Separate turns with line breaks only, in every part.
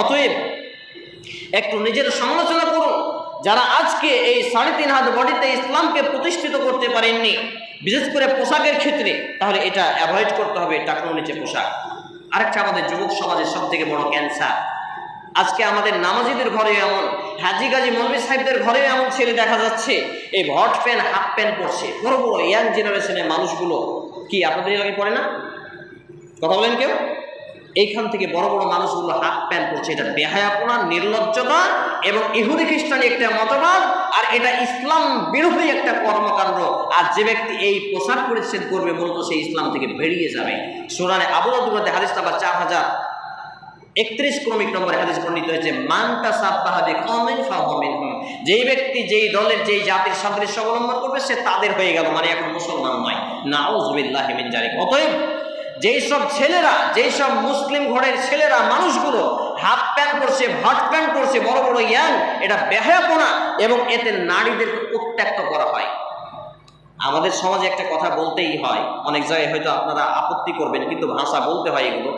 অতএব একটু নিজের সমালোচনা করুন। যারা আজকে এই সাড়ে তিন হাত বডিতে ইসলামকে প্রতিষ্ঠিত করতে পারেননি, বিশেষ করে পোশাকের ক্ষেত্রে, তাহলে এটা অ্যাভয়েড করতে হবে, টাকার নিচে পোশাক। আরেকটা আমাদের যুবক সমাজের সব থেকে বড় ক্যান্সার আজকে আমাদের নামাজিদের ঘরে এমন, হাজি গাজী মৌলবী সাহেবদের ঘরে এমন ছেলে দেখা যাচ্ছে, এই হট প্যান্ট হাফ প্যান্ট পরছে। বড় বড় ইয়াং জেনারেশনের মানুষগুলো, কি আপনাদের এলাকায় পড়ে না? কথা বলেন কেউ? এইখান থেকে বড় বড় মানুষগুলো হাফ প্যান্ট পরছে। এটা বেহায়াপনা, নির্লজ্জতা এবং ইহুদি খ্রিস্টানি একটা মতবাদ, আর এটা ইসলাম বিরোধী একটা কর্মকাণ্ড। আর যে ব্যক্তি এই পোশাক পরিচ্ছেদ করবে, মূলত সেই ইসলাম থেকে বেরিয়ে যাবে। সুরানে আবুল আব্দুল হাদিস নাম্বার চার হাজার একত্রিশ ক্রমিক নম্বরে হাদিস বর্ণিত হয়েছে মানটা সাব্বাহাবে কমেন ফাহমিন যেই ব্যক্তি, যেই দলের, যেই জাতির সাদৃশ্য অবলম্বন করবে, সে তাদের হয়ে গেল মানে এখন মুসলমান নয়। নাউজবিল্লাহ মিন জালিক অতএব যেই সব ছেলেরা, যেই সব মুসলিম ঘরের ছেলেরা, মানুষগুলো হাফ প্যান্ট করছে হট প্যান্ট করছে বড় বড় ইয়াং, এটা বেহায়াপনা এবং এতে নারীদেরকে উত্ত্যক্ত করা হয়। আমাদের সমাজে একটা কথা বলতেই হয়, অনেক জায়গায় হয়তো আপনারা আপত্তি করবেন, কিন্তু ভাষা বলতে হয় এগুলো।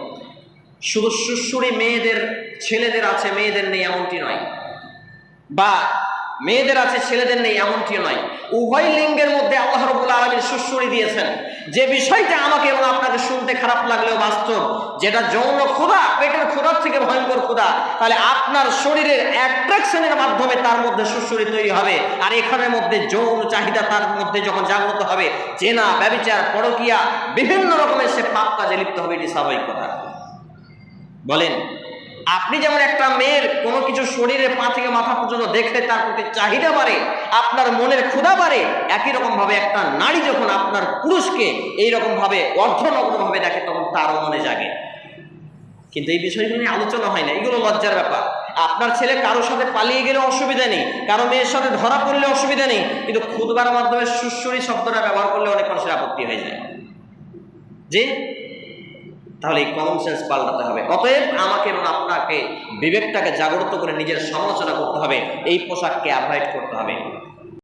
শুধু সুশ্রুড়ি মেয়েদের, ছেলেদের আছে, মেয়েদের নেই এমনটি নয়। বা মেয়েদের আছে, ছেলেদের নেই এমনটি নয়। উভয় লিঙ্গের মধ্যে আল্লাহ রবুল্লা আলমীর সুশ্রুড়ি দিয়েছেন। যে বিষয়টা আমাকে এবং আপনাকে শুনতে খারাপ লাগলেও বাস্তব, যেটা যৌন ক্ষুধা, পেটের ক্ষুধার থেকে ভয়ঙ্কর ক্ষুধা, তাহলে আপনার শরীরের অ্যাট্রাকশনের মাধ্যমে তার মধ্যে সুশ্রুড়ি তৈরি হবে। আর এখানের মধ্যে যৌন চাহিদা তার মধ্যে যখন জাগ্রত হবে, চেনা, ব্যবচার, পরকিয়া, বিভিন্ন রকমের সে পাপ কাজে লিপ্ত হবে এটি স্বাভাবিক কথা। বলেন আপনি যেমন একটা মেয়ের কোনো কিছু শরীরে পা থেকে মাথা পর্যন্ত দেখলে তার প্রতি চাহিদা বাড়ে, আপনার মনের ক্ষুধা বাড়ে, একই রকম ভাবে একটা নারী যখন আপনার পুরুষকে এই রকম ভাবে অর্ধনগ্ন ভাবে দেখে তখন তারও মনে জাগে। কিন্তু এই বিষয়গুলো নিয়ে আলোচনা হয় না, এগুলো লজ্জার ব্যাপার। আপনার ছেলে কারোর সাথে পালিয়ে গেলে অসুবিধা নেই, কারও মেয়ের সাথে ধরা পড়লে অসুবিধা নেই, কিন্তু খুদবার মাধ্যমে সুশ্বরী শব্দটা ব্যবহার করলে অনেক মানুষের আপত্তি হয়ে যায়। যে তাহলে এই কমন সেন্স পাল্টাতে হবে। অতএব আমাকে এবং আপনাকে বিবেকটাকে জাগ্রত করে নিজের সমালোচনা করতে হবে। এই পোশাককে অ্যাভয়েড করতে হবে।